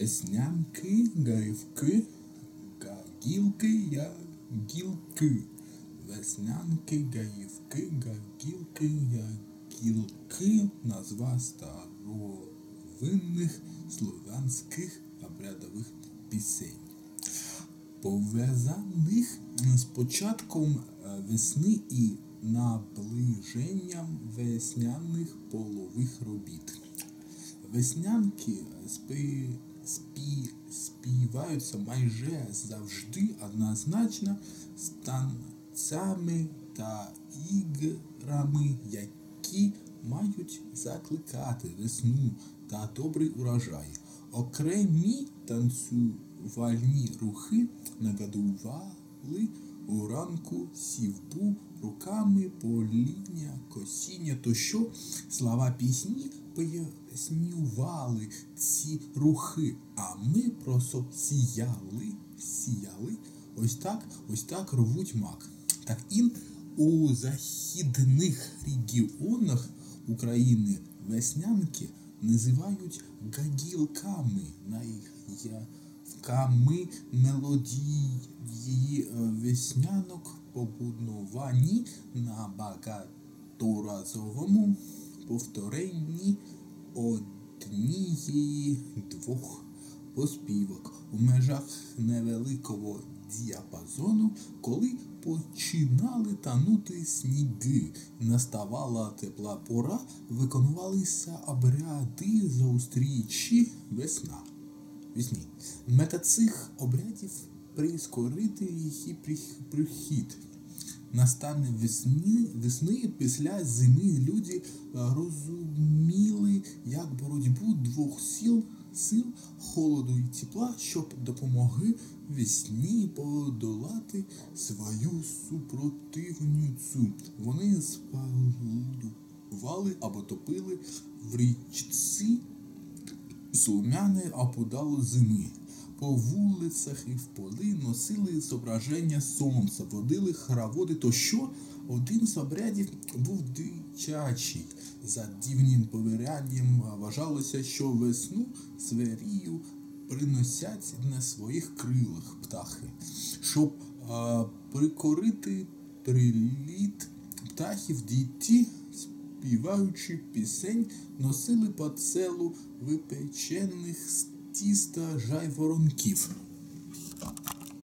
Веснянки, гаївки, гагілки, ягілки. Веснянки, гаївки, гагілки, ягілки. Назва старовинних слов'янських обрядових пісень. Пов'язаних з початком весни і наближенням весняних полових робіт. Веснянки спи, спі, співаються майже завжди однозначно з танцями та іграми, які мають закликати весну та добрий урожай. Окремі танцювальні рухи нагадували уранку сівбу руками поління, косіння тощо. Слова пісні пояснювали ці рухи, а ми просто сіяли, сіяли. Ось так, ось так рвуть мак. Так і у західних регіонах України веснянки називають гагілками, наявками мелодії веснянок побудовані на багаторазовому повторенні однієї двох поспівок у межах невеликого діапазону, коли починали танути сніги, наставала тепла пора, виконувалися обряди зустрічі весна. Весні. Мета цих обрядів прискорити її прихід. Настане весни, весни після зими люди розуміли, як боротьбу двох сил, сил холоду і тепла, щоб допомогли весні подолати свою супротивницю. Вони спалювали або топили в річці солом'яне опудало зими. По вулицях і в поли носили зображення сонця, водили хороводи, тощо один з обрядів був дитячий. За дивним повірянням вважалося, що весну зверію приносять на своїх крилах птахи, щоб а, прикорити приліт птахів діти, співаючи пісень, носили по селу випечених тіста жайворонків.